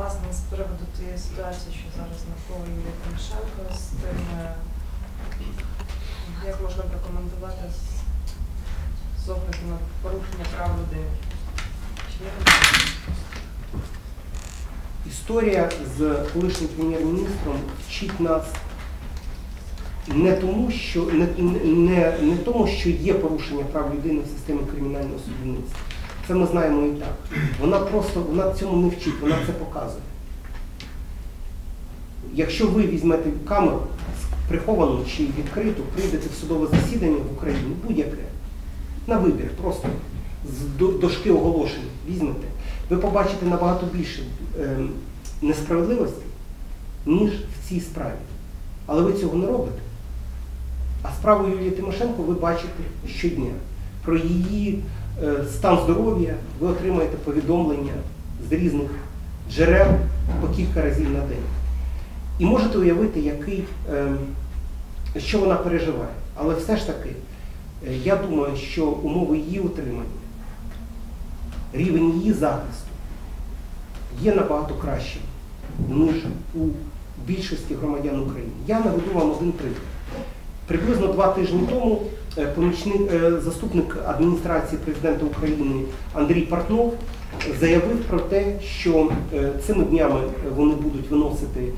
власне з приводу тієї ситуації, що зараз навколо Юлії Тимошенко, з тим, е, як можна прокоментувати з, огляду на порушення прав людини? Історія з колишнім прем'єр-міністром вчить нас не тому, що не, не, не тому, що є порушення прав людини в системі кримінального судівництва. Це ми знаємо і так. Вона просто вона цьому не вчить, вона це показує. Якщо ви візьмете камеру приховану чи відкриту, прийдете в судове засідання в Україні, будь-яке, на вибір, просто з дошки оголошень візьмете, ви побачите набагато більше ем, несправедливості, ніж в цій справі. Але ви цього не робите. А справу Юлії Тимошенко ви бачите щодня. Про її е, стан здоров'я ви отримаєте повідомлення з різних джерел по кілька разів на день. І можете уявити, який, ем, що вона переживає. Але все ж таки, е, я думаю, що умови її утримання, рівень її захисту є набагато кращим, ніж у більшості громадян України. Я наведу вам один приклад. Приблизно два тижні тому е, помічник, е, заступник адміністрації президента України Андрій Портнов заявив про те, що е, цими днями вони будуть виносити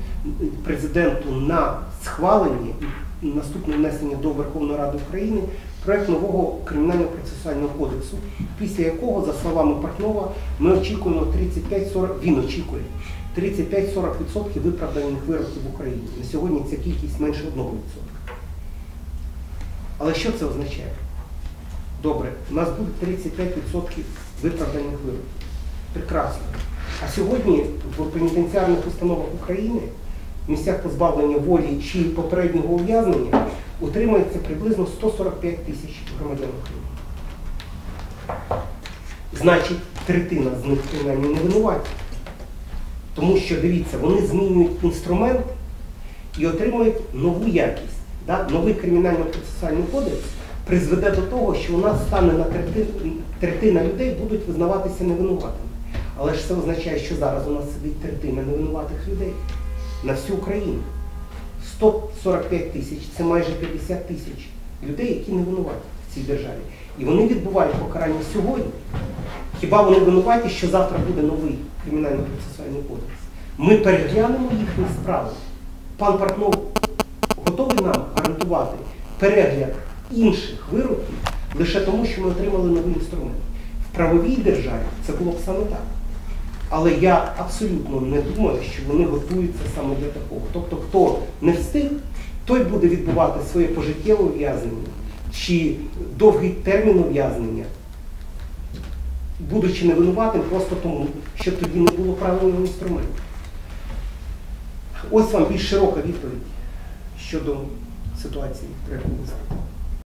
президенту на схвалення наступне внесення до Верховної Ради України проект нового кримінального процесуального кодексу, після якого, за словами Портнова, ми очікуємо 35-40, він очікує 35-40% виправданих вироків в Україні. На сьогодні ця кількість менше 1%. Але що це означає? Добре, у нас буде 35% виправданих вироків. Прекрасно. А сьогодні в пенітенціарних установах України, в місцях позбавлення волі чи попереднього ув'язнення, утримується приблизно 145 тисяч громадян України. Значить, третина з них принаймні не винуваті. Тому що, дивіться, вони змінюють інструмент і отримують нову якість. Да? Новий кримінально-процесуальний кодекс призведе до того, що у нас стане на третина, третина людей будуть визнаватися невинуватими. Але ж це означає, що зараз у нас сидить третина невинуватих людей на всю Україну. 145 тисяч це майже 50 тисяч людей, які не винуваті в цій державі. І вони відбувають покарання сьогодні. Хіба вони винуваті, що завтра буде новий кримінально-процесуальний кодекс? Ми переглянемо їхні справи. Пан Портнов перегляд інших вироків лише тому, що ми отримали новий інструмент. В правовій державі це було б саме так. Але я абсолютно не думаю, що вони готуються саме для такого. Тобто, хто не встиг, той буде відбувати своє пожиттєве ув'язнення чи довгий термін ув'язнення, будучи невинуватим просто тому, що тоді не було правильного інструменту. Ось вам більш широка відповідь щодо ситуації, про яку ви запитали.